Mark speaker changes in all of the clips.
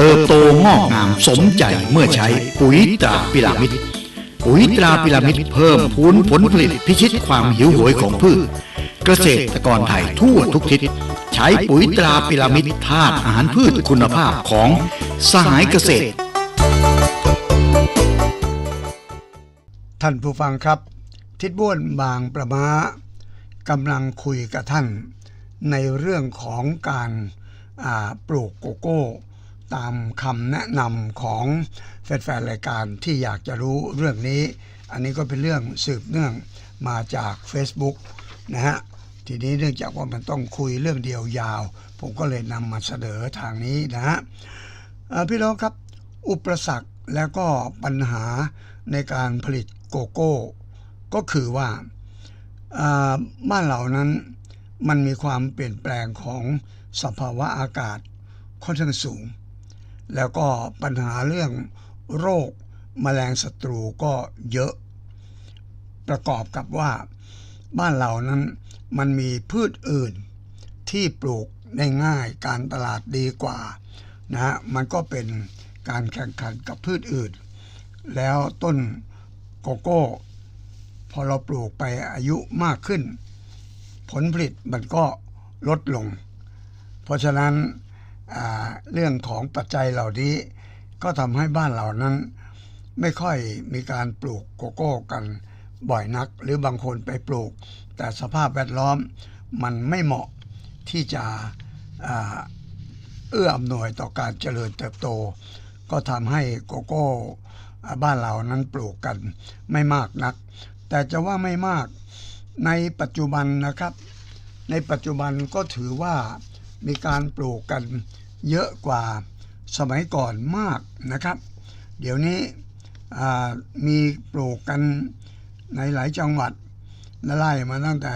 Speaker 1: เติบโตงอกงามสมใจเมื่อใช้ปุ๋ยตราพิรามิดปุ๋ยตราพิรามิดเพิ่มพูนผลผลิตพิชิตความหิวโหยของพืช เกษตรกรไทยทั่วทุกทิศ ใช้ปุ๋ยตราพิรามิดธาตุอาหารพืชคุณภาพของสหายเกษตร
Speaker 2: ท่านผู้ฟังครับ ทิดบ้วนบางประมากำลังคุยกับท่านในเรื่องของการปลูกโกโก้ ตามคำแนะนำของแฟนๆรายการที่อยากจะรู้เรื่องนี้ อันนี้ก็เป็นเรื่องสืบเนื่องมาจาก Facebook นะฮะทีนี้เนื่องจากว่ามันต้องคุยเรื่องเดียวยาว ผมก็เลยนำมาเสนอทางนี้นะฮะพี่น้องครับ อุปสรรคแล้วก็ปัญหาในการผลิตโกโก้ ก็คือว่าอ่าบ้านเรานั้นมันมีความเปลี่ยนแปลงของสภาวะอากาศค่อนข้างสูง แล้วก็ปัญหาเรื่องโรคแมลงศัตรูก็เยอะ ประกอบกับว่าบ้านเรานั้นมันมีพืชอื่นที่ปลูกได้ง่ายการตลาดดีกว่านะฮะมันก็เป็นการแข่งขันกับพืชอื่น แล้วต้นโกโก้ พอเราปลูกไปอายุมากขึ้น ผลผลิตมันก็ลดลง เพราะฉะนั้น เรื่องของปัจจัยเหล่านี้ ก็ทำให้บ้านเรานั้น ไม่ค่อยมีการปลูกโกโก้กันบ่อยนัก หรือบางคนไปปลูก แต่สภาพแวดล้อมมันไม่เหมาะที่จะเอื้ออำนวยต่อการเจริญเติบโต ก็ทำให้โกโก้บ้านเรานั้นปลูกกันไม่มากนัก แต่จะว่าไม่มากในปัจจุบันนะครับ ในปัจจุบันก็ถือว่า มีการปลูกกันเยอะกว่าสมัยก่อนมากนะครับ เดี๋ยวนี้มีปลูกกันในหลายจังหวัดไล่มาตั้งแต่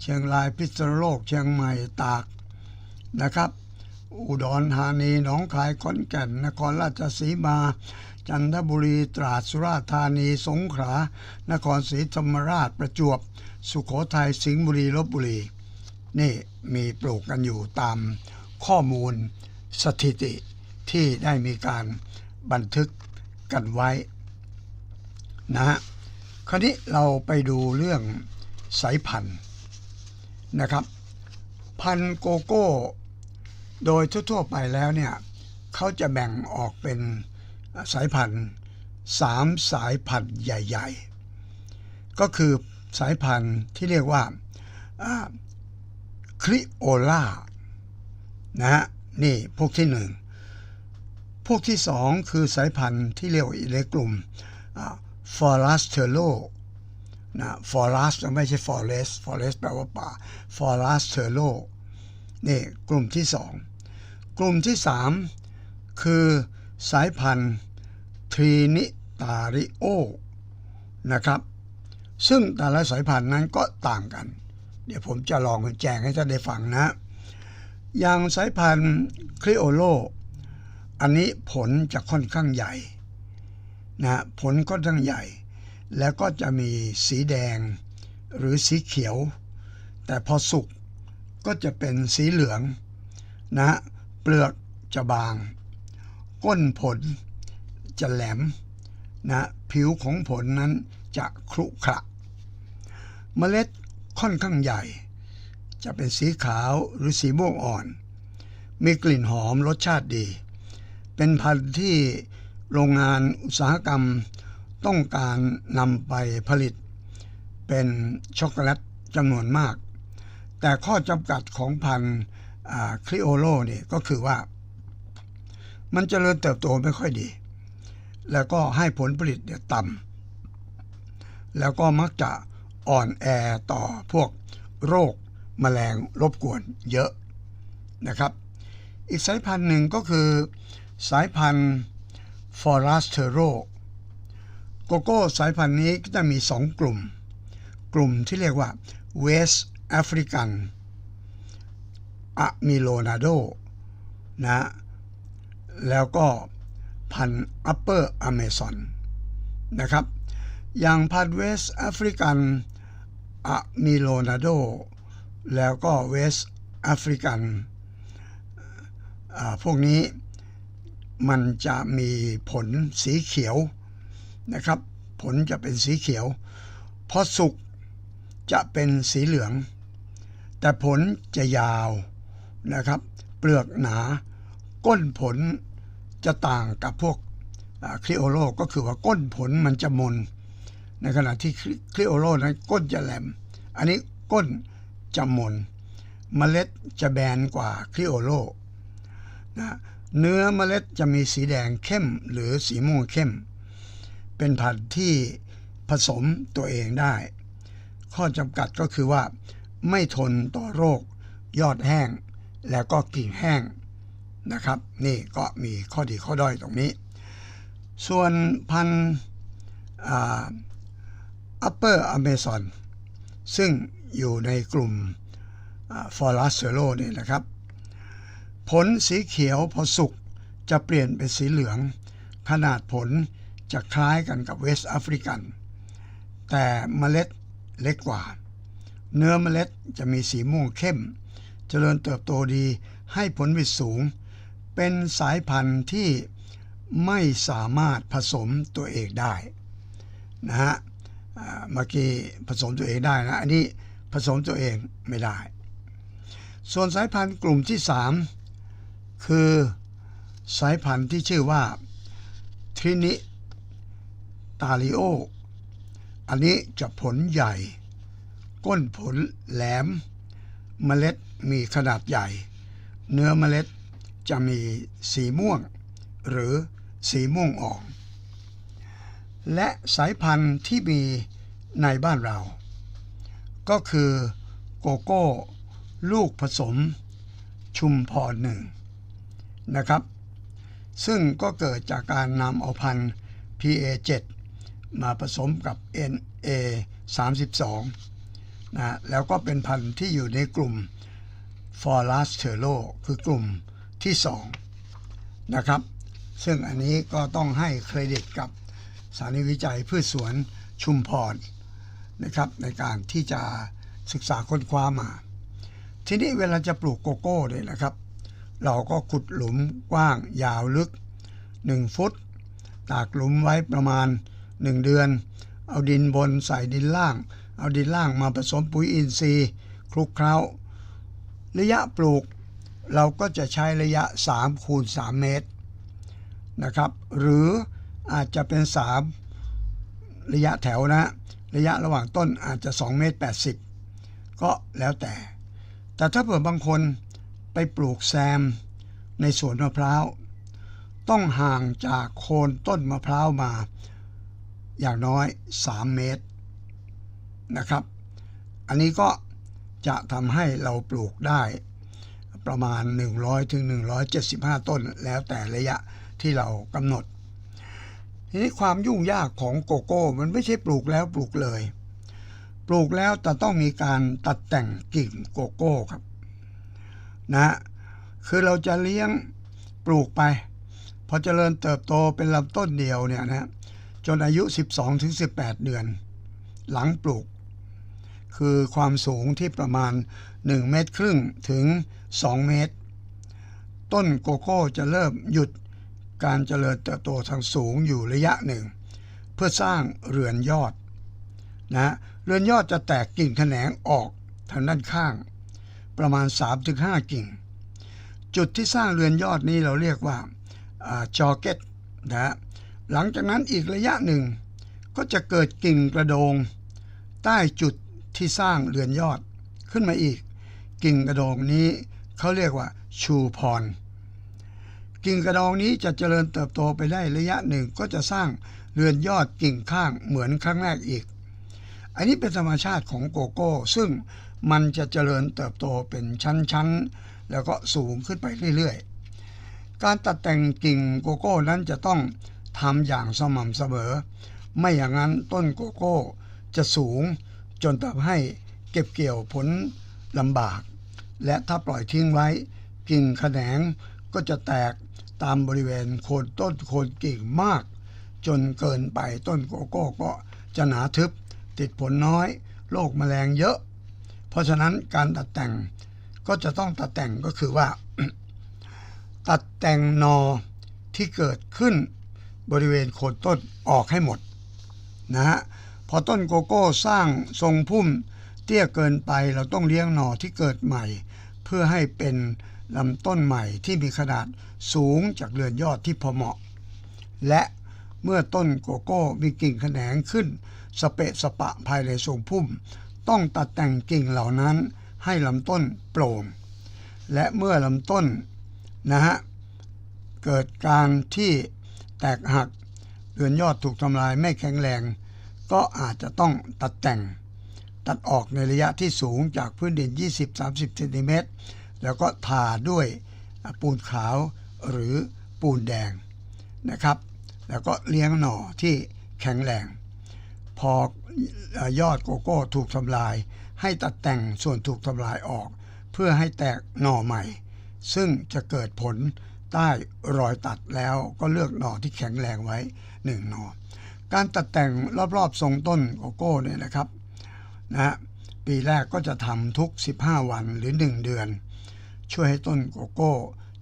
Speaker 2: เชียงรายพิษณุโลก เชียงใหม่ตากนะครับ อุดรธานีหนองคายขอนแก่น นครราชสีมา จันทบุรีตราดสุราษฎร์ธานีสงขลานครศรีธรรมราชประจวบ สุขโขทัยสิงห์บุรีลบบุรี นี่มีปลูกกันอยู่ตามข้อมูลสถิติที่ได้มีการบันทึกกันไว้นะฮะคราวนี้เราไปดูเรื่องสายพันธุ์นะครับ พันธุ์โกโก้ โดยทั่วๆไปแล้วเนี่ยเขาจะแบ่งออกเป็นสายพันธุ์สามสายพันธุ์ใหญ่ ๆ ก็คือสายพันธุ์ที่เรียกว่า คริโอล่านะฮะนี่พวกที่หนึ่งพวกที่สองคือสายพันธุ์ที่เรียกว่าในกลุ่มฟอรัสเทโลนะฟอรัสไม่ใช่ฟอเรสฟอเรสแปลว่าป่าฟอรัสเทโลนี่กลุ่มที่สองกลุ่มที่สามคือสายพันธุ์ทรีนิตาริโอนะครับ ซึ่งแต่ละสายพันธุ์นั้นก็ต่างกัน เดี๋ยวผมจะลองแจงให้ท่านได้ฟังนะ อย่างสายพันธุ์คริโอโล อันนี้ผลจะค่อนข้างใหญ่นะผลค่อนข้างใหญ่ แล้วก็จะมีสีแดงหรือสีเขียว แต่พอสุกก็จะเป็นสีเหลืองนะเปลือกจะบาง ก้นผลจะแหลมนะผิวของผลนั้นจะครุขระ เมล็ด ค่อนข้างใหญ่ จะเป็นสีขาวหรือสีม่วงอ่อน มีกลิ่นหอมรสชาติดี เป็นพันธุ์ที่โรงงานอุตสาหกรรมต้องการนำไปผลิต เป็นช็อกโกแลตจำนวนมาก แต่ข้อจำกัดของพันธุ์คริโอโลนี่ก็คือว่า มันจเจริญเติบโตไม่ค่อยดี แล้วก็ให้ผลผลิตเนี่ยต่ำแล้วก็มักจะ อ่อนแอต่อพวกโรคแมลงรบกวนเยอะนะครับ อีกสายพันธุ์หนึ่งก็คือสายพันธุ์ Forastero โกโก้สายพันธุ์นี้ก็จะมีสองกลุ่ม กลุ่มที่เรียกว่า West African Amilonado นะแล้วก็พันธุ์ Upper Amazon นะครับ อย่างพันเวสแอฟริกัน ธุ์ West African Amilonado แล้วก็ West African อ่าพวกนี้มันจะมีผลสีเขียวนะครับ ผลจะเป็นสีเขียว พอสุกจะเป็นสีเหลือง แต่ผลจะยาวนะครับ เปลือกหนา ก้นผลจะต่างกับพวกคริโอโลก็คือว่าก้นผลมันจะมน ในขณะที่คริโอโลนั้นก้นจะแหลม อันนี้ก้นจะมนเมล็ดจะแบนกว่าคริโอโลนะเนื้อเมล็ดจะมีสีแดงเข้มหรือสีม่วงเข้ม เป็นพันธุ์ที่ผสมตัวเองได้ ข้อจำกัดก็คือว่า ไม่ทนต่อโรค ยอดแห้ง แล้วก็กิ่งแห้งนะครับ นี่ก็มีข้อดีข้อด้อยตรงนี้ ส่วนพันธุ์ Upper Amazon ซึ่งอยู่ในกลุ่มฟอรัสเซโลนี่นะครับ ผลสีเขียวพอสุกจะเปลี่ยนเป็นสีเหลือง ขนาดผลจะคล้ายกันกับเวสต์แอฟริกัน แต่เมล็ดเล็กกว่า เนื้อเมล็ดจะมีสีม่วงเข้มเจริญเติบโตดีให้ผลผลิตสูง เป็นสายพันธุ์ที่ไม่สามารถผสมตัวเองได้นะฮะ เมื่อกี้ผสมตัวเองได้นะ อันนี้ผสมตัวเองไม่ได้ ส่วนสายพันธุ์กลุ่มที่ 3 คือสายพันธุ์ที่ชื่อว่าทรินิตาลิโอ อันนี้จะผลใหญ่ ก้นผลแหลม เมล็ดมีขนาดใหญ่ เนื้อเมล็ดจะมีสีม่วง หรือสีม่วงอ่อน และสายพันธุ์ที่มีในบ้านเรา ก็คือโกโก้ลูกผสมชุมพรหนึ่งนะครับ ซึ่งก็เกิดจากการนำเอาพันธุ์ PA7 มาผสมกับ NA 32 นะแล้วก็เป็นพันธุ์ที่อยู่ในกลุ่ม f o r a s t e r o คือกลุ่มที่ 2 นะครับ ซึ่งอันนี้ก็ต้องให้เครดิตกับ สถานีวิจัยพืชสวนชุมพรนะครับในการที่จะศึกษาค้นคว้ามา ทีนี้เวลาจะปลูกโกโก้เนี่ยนะครับ เราก็ขุดหลุมกว้างยาวลึก 1 ฟุต ตากหลุมไว้ประมาณ 1 เดือน เอาดินบนใส่ดินล่าง เอาดินล่างมาผสมปุ๋ยอินทรีย์ คลุกเคล้า ระยะปลูกเราก็จะใช้ระยะ3คูณ3เมตรนะครับ หรือ อาจจะเป็น 3 ระยะแถวนะ ระยะระหว่างต้นอาจจะ2เมตร80 ก็แล้วแต่ แต่ถ้าเผื่อบางคนไปปลูกแซมในสวนมะพร้าว ต้องห่างจากโคนต้นมะพร้าวมา อย่างน้อย 3 เมตรนะครับ อันนี้ก็จะทำให้เราปลูกได้ประมาณ 100ถึง175 ต้น แล้วแต่ระยะที่เรากำหนด ทีนี้ความยุ่งยากของโกโก้ มันไม่ใช่ปลูกแล้วปลูกเลย ปลูกแล้วแต่ต้องมีการตัดแต่งกิ่งโกโก้ครับนะคือเราจะเลี้ยงปลูกไป พอเจริญเติบโตเป็นลำต้นเดียวเนี่ยนะจนอายุ 12-18 เดือน หลังปลูก คือความสูงที่ประมาณ 1 เมตรครึ่งถึง 2 เมตร ต้นโกโก้จะเริ่มหยุด การเจริญเติบโตทางสูงอยู่ระยะหนึ่ง เพื่อสร้างเรือนยอดนะเรือนยอดจะแตกกิ่งแขนงออกทางด้านข้าง ประมาณ 3-5 กิ่ง จุดที่สร้างเรือนยอดนี้เราเรียกว่าจอเก็ตนะหลังจากนั้นอีกระยะหนึ่ง ก็จะเกิดกิ่งกระโดง ใต้จุดที่สร้างเรือนยอดขึ้นมาอีก กิ่งกระโดงนี้เขาเรียกว่าชูพร กิ่งกระดองนี้จะเจริญเติบโตไปได้ระยะหนึ่งก็จะสร้างเรือนยอดกิ่งข้างเหมือนครั้งแรกอีก อันนี้เป็นธรรมชาติของโกโก้ ซึ่งมันจะเจริญเติบโตเป็นชั้นๆ แล้วก็สูงขึ้นไปเรื่อยๆ การตัดแต่งกิ่งโกโก้นั้นจะต้องทำอย่างสม่ำเสมอ ไม่อย่างนั้นต้นโกโก้จะสูงจนทำให้เก็บเกี่ยวผลลำบาก และถ้าปล่อยทิ้งไว้ กิ่งแขนงก็จะแตก ตามบริเวณโคนต้นโคนกิ่งมาก จนเกินไปต้นโกโก้ก็จะหนาทึบ ติดผลน้อยโรคแมลงเยอะ เพราะฉะนั้นการตัดแต่งก็จะต้องตัดแต่งก็คือว่า ตัดแต่งนอที่เกิดขึ้นบริเวณโคนต้นออกให้หมดนะฮะพอต้นโกโก้สร้างทรงพุ่มเตี้ยเกินไปเราต้องเลี้ยงหน่อที่เกิดใหม่ เพื่อให้เป็น ลำต้นใหม่ที่มีขนาดสูงจากเรือนยอดที่พอเหมาะ และเมื่อต้นโกโก้มีกิ่งแขนงขึ้น สเปะสปะภายในทรงพุ่ม ต้องตัดแต่งกิ่งเหล่านั้นให้ลำต้นโปร่ง และเมื่อลำต้นนะฮะเกิดการที่แตกหักเรือนยอดถูกทำลายไม่แข็งแรง ก็อาจจะต้องตัดแต่ง ตัดออกในระยะที่สูงจากพื้นดิน 20-30เซนติเมตร แล้วก็ทาด้วยปูนขาวหรือปูนแดงนะครับ แล้วก็เลี้ยงหน่อที่แข็งแรง พอยอดโกโก้ถูกทำลาย ให้ตัดแต่งส่วนถูกทำลายออก เพื่อให้แตกหน่อใหม่ ซึ่งจะเกิดผลใต้รอยตัดแล้วก็เลือกหน่อที่แข็งแรงไว้หนึ่งหน่อ การตัดแต่งรอบๆทรงต้นโกโก้เนี่ยนะครับนะฮะปีแรกก็จะทำทุก 15 วันหรือ 1 เดือน ช่วยให้ต้นโกโก้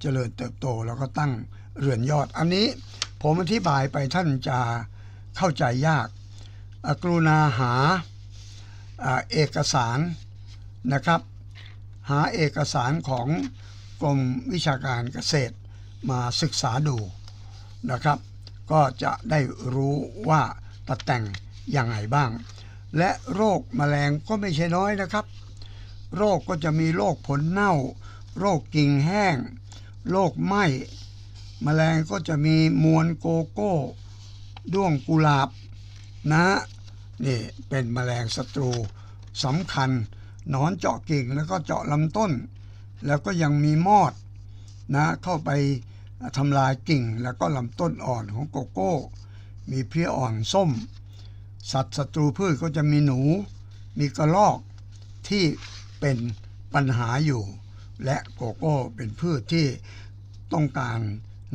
Speaker 2: เจริญเติบโตแล้วก็ตั้งเรือนยอด อันนี้ผมอธิบายไปท่านจะเข้าใจยากกรุณาหาอ่าเอกสารนะครับ หาเอกสารของกรมวิชาการเกษตรมาศึกษาดูนะครับ ก็จะได้รู้ว่าตัดแต่งอย่างไรบ้าง และโรคแมลงก็ไม่ใช่น้อยนะครับ โรคก็จะมีโรคผลเน่า โรคกิ่งแห้ง โรคไหม้แมลงก็จะมีมวลโกโก้ ด้วงกุหลาบนะนี่เป็นแมลงศัตรูสำคัญหนอนเจาะกิ่งแล้วก็เจาะลำต้น แล้วก็ยังมีมอดนะเข้าไปทำลายกิ่งแล้วก็ลำต้นอ่อนของโกโก้ มีเพลี้ยอ่อนส้ม สัตว์ศัตรูพืชก็จะมีหนู มีกระรอกที่เป็นปัญหาอยู่ และโกโก้เป็นพืชที่ต้องการ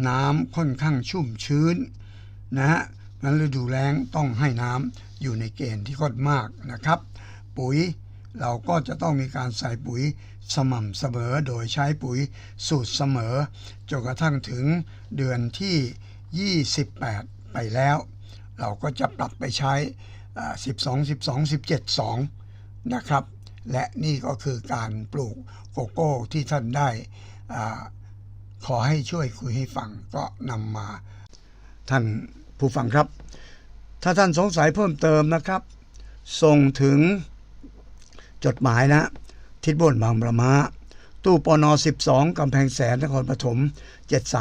Speaker 2: น้ำค่อนข้างชุ่มชื้นนะฮะงั้นฤดูแล้งต้องให้น้ำอยู่ในเกณฑ์ที่ค่อนมากนะครับ ปุ๋ยเราก็จะต้องมีการใส่ปุ๋ยสม่ำเสมอโดยใช้ปุ๋ยสูตรเสมอจนกระทั่งถึงเดือนที่ 28 ไปแล้ว เราก็จะปรับไปใช้อ่า12 12 17 2 นะครับ และนี่ก็คือการปลูก โกโก้ที่ท่านได้ขอให้ช่วยคุยให้ฟังก็นำมา ท่านผู้ฟังครับ ถ้าท่านสงสัยเพิ่มเติมนะครับ ส่งถึงจดหมายนะ ทิศบนบางประมาตู้ปน 12 กำแพงแสนนครปฐม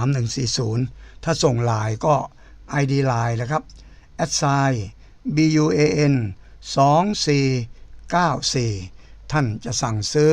Speaker 2: 73140 ถ้าส่งลน์ก็ ID ไลน์นะครับ a d s i BUAN 2494 ท่านจะสั่งซื้อ